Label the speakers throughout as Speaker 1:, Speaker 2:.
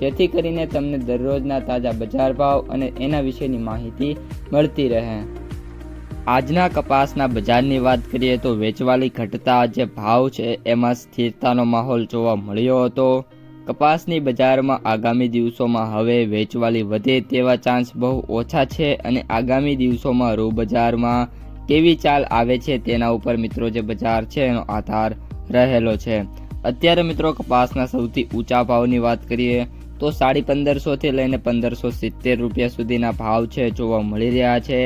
Speaker 1: જેથી કરીને તમને દરરોજના તાજા બજાર ભાવ અને એના વિશેની માહિતી મળતી રહે. આજના કપાસના બજારની વાત કરીએ તો વેચવાલી ઘટતા જે ભાવ છે, એમાં સ્થિરતાનો માહોલ જોવા મળ્યો હતો. કપાસની બજારમાં આગામી દિવસોમાં હવે વેચવાલી વધે તેવા ચાન્સ બહુ ઓછા છે અને આગામી દિવસોમાં રૂ બજારમાં કેવી ચાલ આવે છે તેના ઉપર મિત્રો જે બજાર છે એનો આધાર રહેલો છે. અત્યારે મિત્રો કપાસના સૌથી ઊંચા ભાવની વાત કરીએ તો સાડી પંદરસોથી લઈને પંદરસો સિત્તેર રૂપિયા સુધીના ભાવ છે, જોવા મળી રહ્યા છે.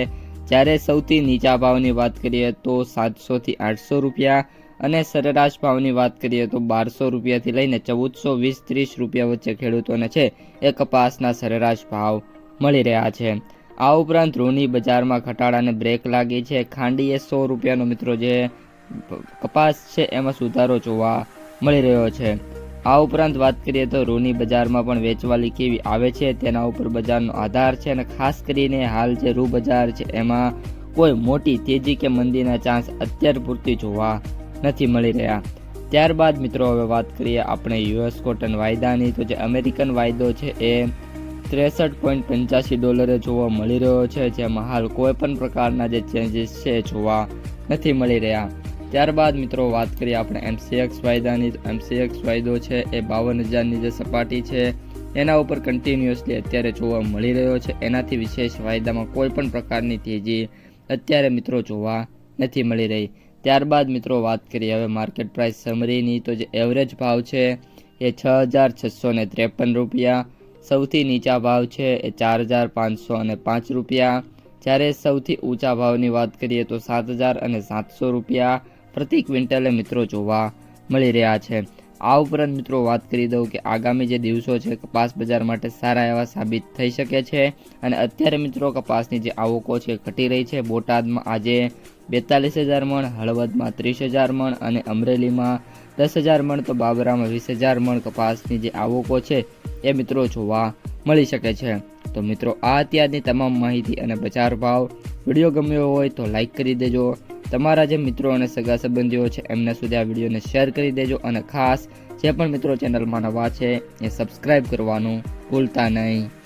Speaker 1: જ્યારે સૌથી નીચા ભાવની વાત કરીએ તો સાતસોથી આઠસો રૂપિયા અને સરેરાશ ભાવની વાત કરીએ તો બારસો રૂપિયાથી લઈને ચૌદસો વીસ ત્રીસ રૂપિયા વચ્ચે ખેડૂતોને છે, એ કપાસના સરેરાશ ભાવ મળી રહ્યા છે. આ ઉપરાંત રૂની બજારમાં ઘટાડાને બ્રેક લાગી છે. ખાંડીએ સો રૂપિયાનો મિત્રો જે કપાસ છે, એમાં સુધારો જોવા મળી રહ્યો છે. આ ઉપરાંત વાત કરીએ તો રૂની બજારમાં પણ વેચવાલી કેવી આવે છે, તેના ઉપર બજારનો આધાર છે અને ખાસ કરીને હાલ જે રૂ બજાર છે, એમાં કોઈ મોટી તેજી કે મંદીના ચાન્સ અત્યાર પૂરતી જોવા નથી મળી રહ્યા. ત્યારબાદ મિત્રો હવે વાત કરીએ આપણે યુએસ કોટન વાયદાની. તો જે અમેરિકન વાયદો છે, એ ત્રેસઠ પોઈન્ટ પંચ્યાસી ડોલરે જોવા મળી રહ્યો છે, જેમાં હાલ કોઈ પણ પ્રકારના જે ચેન્જીસ છે, જોવા નથી મળી રહ્યા. ત્યારબાદ મિત્રો વાત કરીએ આપણે એમસીએક્સ વાયદાની. એમસીએક્સ વાયદો છે, એ બાવન હજારની જે સપાટી છે, એના ઉપર કન્ટિન્યુઅસલી અત્યારે જોવા મળી રહ્યો છે. એનાથી વિશેષ વાયદામાં કોઈ પણ પ્રકારની તેજી અત્યારે મિત્રો જોવા નથી મળી રહી. ત્યારબાદ મિત્રો વાત કરીએ હવે માર્કેટ પ્રાઇસ સમરીની તો જે એવરેજ ભાવ છે, એ છ હજાર છસો ને ત્રેપન રૂપિયા. સૌથી નીચા ભાવ છે, એ ચાર હજાર પાંચસો અને પાંચ રૂપિયા. જ્યારે સૌથી ઊંચા ભાવની વાત કરીએ તો સાત હજાર અને સાતસો રૂપિયા. પ્રતિ ક્વિન્ટલે મિત્રો જોવા મળી રહ્યા છે. આ ઉપરાંત મિત્રો વાત કરી દઉં કે આગામી જે દિવસો છે, કપાસ બજાર માટે સારા એવા સાબિત થઈ શકે છે. અને અત્યારે મિત્રો કપાસની જે આવકો છે ઘટી રહી છે. બોટાદમાં આજે બેતાલીસ હજાર મણ, હળવદમાં ત્રીસ હજાર મણ અને અમરેલીમાં દસ હજાર મણ તો બાબરામાં વીસ હજાર મણ કપાસની જે આવકો છે એ મિત્રો જોવા મળી શકે છે. તો મિત્રો આ અત્યારની તમામ માહિતી અને બજાર ભાવ. વીડિયો ગમ્યો હોય તો લાઈક કરી દેજો. તમારા જે મિત્રો અને સગા સંબંધીઓ છે, એમના સુધી આ વિડીયોને શેર કરી દેજો અને ખાસ જે પણ મિત્રો ચેનલમાં નવા છે, એ સબસ્ક્રાઈબ કરવાનું ભૂલતા નહીં.